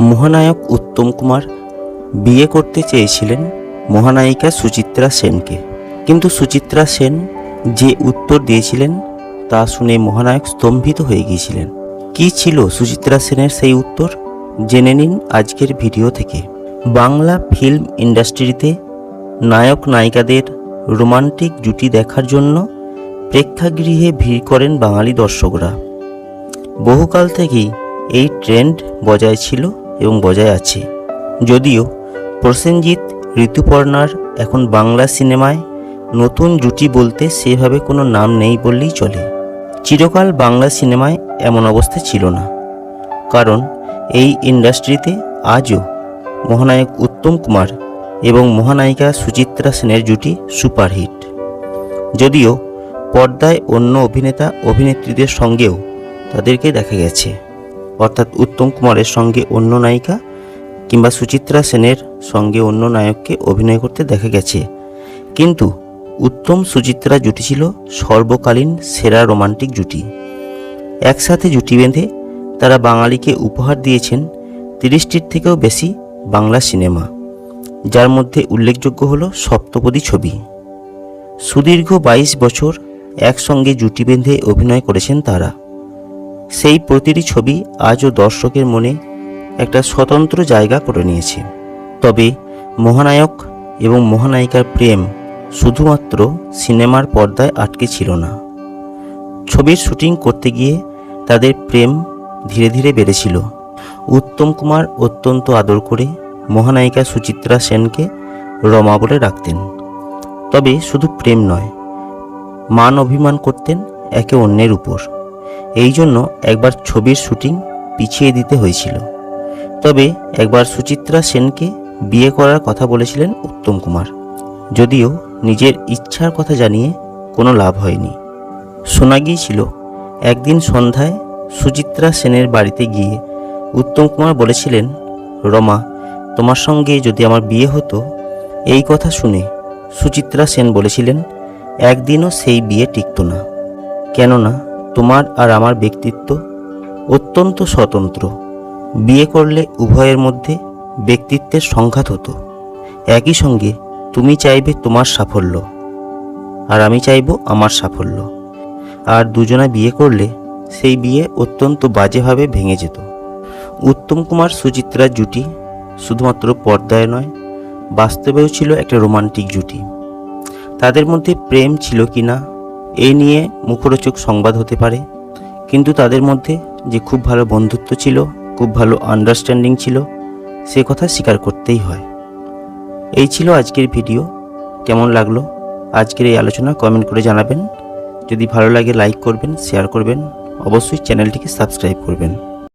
মহানায়ক উত্তম কুমার বিয়ে করতে চেয়েছিলেন মহানায়িকা সুচিত্রা সেনকে। কিন্তু সুচিত্রা সেন যে উত্তর দিয়েছিলেন তা শুনে মহানায়ক স্তম্ভিত হয়ে গিয়েছিলেন। কি ছিল সুচিত্রা সেনের সেই উত্তর? জেনে নিন আজকের ভিডিও থেকে। বাংলা ফিল্ম ইন্ডাস্ট্রিতে নায়ক নায়িকাদের রোমান্টিক জুটি দেখার জন্য প্রেক্ষাগৃহে ভিড় করেন বাঙালি দর্শকরা। বহুকাল থেকেই এই ট্রেন্ড বজায় ছিল এবং বজায় আছে। যদিও প্রসেনজিৎ ঋতুপর্ণার এখন বাংলা সিনেমায় নতুন জুটি বলতে সেভাবে কোনো নাম নেই বললেই চলে। চিরকাল বাংলা সিনেমায় এমন অবস্থা ছিল না। কারণ এই ইন্ডাস্ট্রিতে আজও মহানায়ক উত্তম কুমার এবং মহানায়িকা সুচিত্রা সেনের জুটি সুপারহিট। যদিও পর্দায় অন্য অভিনেতা অভিনেত্রীদের সঙ্গেও তাদেরকে দেখা গেছে। অর্থাৎ উত্তম কুমারের সঙ্গে অন্য নায়িকা কিংবা সুচিত্রা সেনের সঙ্গে অন্য নায়ককে অভিনয় করতে দেখা গেছে। কিন্তু উত্তম সুচিত্রা জুটি ছিল সর্বকালীন সেরা রোমান্টিক জুটি। একসাথে জুটি বেঁধে তারা বাঙালিকে উপহার দিয়েছেন তিরিশটির থেকেও বেশি বাংলা সিনেমা, যার মধ্যে উল্লেখযোগ্য হলো সপ্তপদী ছবি। সুদীর্ঘ বাইশ বছর একসঙ্গে জুটি বেঁধে অভিনয় করেছেন তারা। সেই প্রতিটি ছবি আজও দর্শকের মনে একটা স্বতন্ত্র জায়গা করে নিয়েছে। তবে মহানায়ক এবং মহানায়িকার প্রেম শুধুমাত্র সিনেমার পর্দায় আটকে ছিল না। ছবির শুটিং করতে গিয়ে তাদের প্রেম ধীরে ধীরে বেড়েছিল। উত্তম কুমার অত্যন্ত আদর করে মহানায়িকা সুচিত্রা সেনকে রমা বলে রাখতেন তবে শুধু প্রেম নয়, মান অভিমান করতেন একে অন্যের উপর। এই জন্য একবার ছবির শুটিং পিছিয়ে দিতে হয়েছিল। তবে একবার সুচিত্রা সেনকে বিয়ে করার কথা বলেছিলেন উত্তম কুমার। যদিও নিজের ইচ্ছার কথা জানিয়ে কোনো লাভ হয়নি। শোনা গিয়েছিল, একদিন সন্ধ্যায় সুচিত্রা সেনের বাড়িতে গিয়ে উত্তম কুমার বলেছিলেন, রমা, তোমার সঙ্গে যদি আমার বিয়ে হতো, এই কথা শুনে সুচিত্রা সেন বলেছিলেন, একদিনও সেই বিয়ে টিকত না। কেননা তোমার আর আমার ব্যক্তিত্ব অত্যন্ত স্বতন্ত্র। বিয়ে করলে উভয়ের মধ্যে ব্যক্তিত্বের সংঘাত হতো। একই সঙ্গে তুমি চাইবে তোমার সাফল্য, আর আমি চাইব আমার সাফল্য। আর দুজনা বিয়ে করলে সেই বিয়ে অত্যন্ত বাজেভাবে ভেঙে যেত। উত্তম কুমার সুচিত্রার জুটি শুধুমাত্র পর্দায় নয়, বাস্তবেও ছিল একটা রোমান্টিক জুটি। তাদের মধ্যে প্রেম ছিল কি না এই নিয়ে মুখরোচক সংবাদ হতে পারে। কিন্তু তাদের মধ্যে যে খুব ভালো বন্ধুত্ব ছিল, খুব ভালো আন্ডারস্ট্যান্ডিং ছিল, সে কথা স্বীকার করতেই হয়। এই ছিল আজকের ভিডিও। কেমন লাগল? আজকের এই আলোচনা কমেন্ট করে জানাবেন। যদি ভালো লাগে লাইক করবেন শেয়ার করবেন। অবশ্যই চ্যানেলটিকে সাবস্ক্রাইব করবেন।